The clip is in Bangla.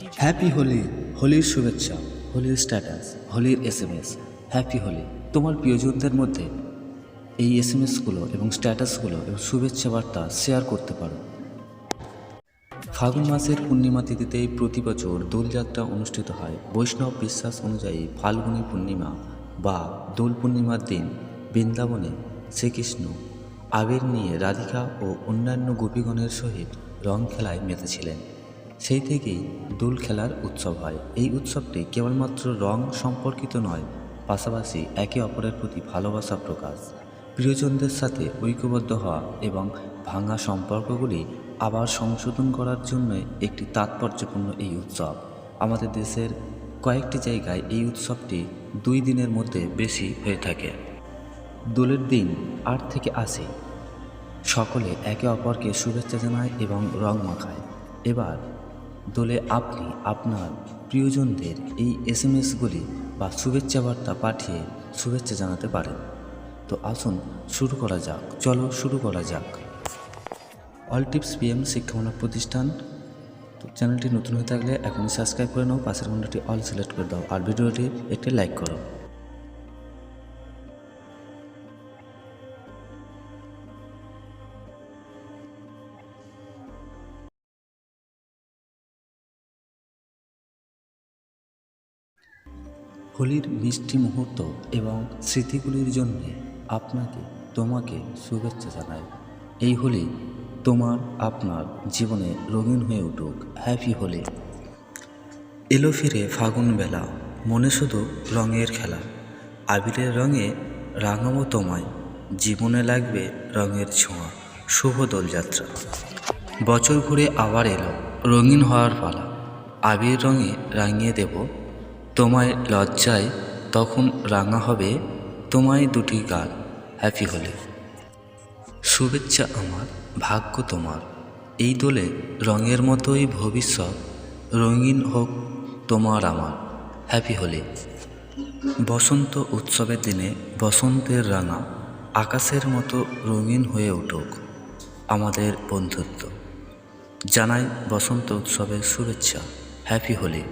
হ্যাপি হোলি হোলির শুভেচ্ছা হোলির স্ট্যাটাস হোলির S M S happy Holi তোমার প্রিয়জনদের মধ্যে এই এস এম এসগুলো এবং স্ট্যাটাসগুলো এবং শুভেচ্ছা বার্তা শেয়ার করতে পারো। ফাল্গুন মাসের পূর্ণিমা তিথিতে প্রতি বছর দোলযাত্রা অনুষ্ঠিত হয়। বৈষ্ণব বিশ্বাস অনুযায়ী ফাল্গুনী পূর্ণিমা বা দোল পূর্ণিমার দিন বৃন্দাবনে শ্রীকৃষ্ণ, আবির নিয়ে রাধিকা ও অন্যান্য গোপীগণের সহিত রং খেলায় মেতেছিলেন। সেই থেকেই দোল খেলার উৎসব হয়। এই উৎসবটি কেবলমাত্র রং সম্পর্কিত নয়, পাশাপাশি একে অপরের প্রতি ভালোবাসা প্রকাশ। প্রিয়জনদের সাথে ঐক্যবদ্ধ হওয়া এবং ভাঙা সম্পর্কগুলি আবার সংশোধন করার জন্য একটি তাৎপর্যপূর্ণ এই উৎসব। আমাদের দেশের কয়েকটি জায়গায় এই উৎসবটি দুই দিনের মধ্যে বেশি হয়ে থাকে। দোলের দিন আট থেকে আসে সকলে একে অপরকে শুভেচ্ছা জানায় এবং রং মাখায়। এবার দোলে আপনি আপনার প্রিয়জনদের এই এস এম এসগুলি বা শুভেচ্ছা বার্তা পাঠিয়ে শুভেচ্ছা জানাতে পারেন। তো আসুন শুরু করা যাক। চলো শুরু করা যাক। অল টিপস পিএম শিক্ষামূলক প্রতিষ্ঠান। তো চ্যানেলটি নতুন হয়ে থাকলে এখনই সাবস্ক্রাইব করে নাও, পাশের ঘন্টাটি অল সিলেক্ট করে দাও। আর ভিডিওটি একটি লাইক করো। হোলির মিষ্টি মুহূর্ত এবং স্মৃতিগুলির জন্য আপনাকে, তোমাকে শুভেচ্ছা জানাই। এই হোলি তোমার, আপনার জীবনে রঙিন হয়ে উঠুক। হ্যাপি হোলি এলো ফিরে ফাগুন বেলা। মনে শুধু রঙের খেলা। আবিরের রঙে রাঙাবো তোমায়। জীবনে লাগবে রঙের ছোঁয়া। শুভ দোলযাত্রা। বছর ঘুরে আবার এলো। রঙিন হওয়ার পালা। আবির রঙে রাঙিয়ে দেব তোমায় লজ্জায় তখন রাঙা হবে তোমায় দুটি গাল, হ্যাপি হলে। শুভেচ্ছা আমার, ভাগ্য তোমার। এই দোলে রঙের মতোই ভবিষ্যৎ, রঙিন হোক তোমার আমার, হ্যাপি হোলি। বসন্ত উৎসবের দিনে বসন্তের রাঙা, আকাশের মতো রঙিন হয়ে উঠুক আমাদের বন্ধুত্ব। জানাই বসন্ত উৎসবের শুভেচ্ছা, হ্যাপি হোলি।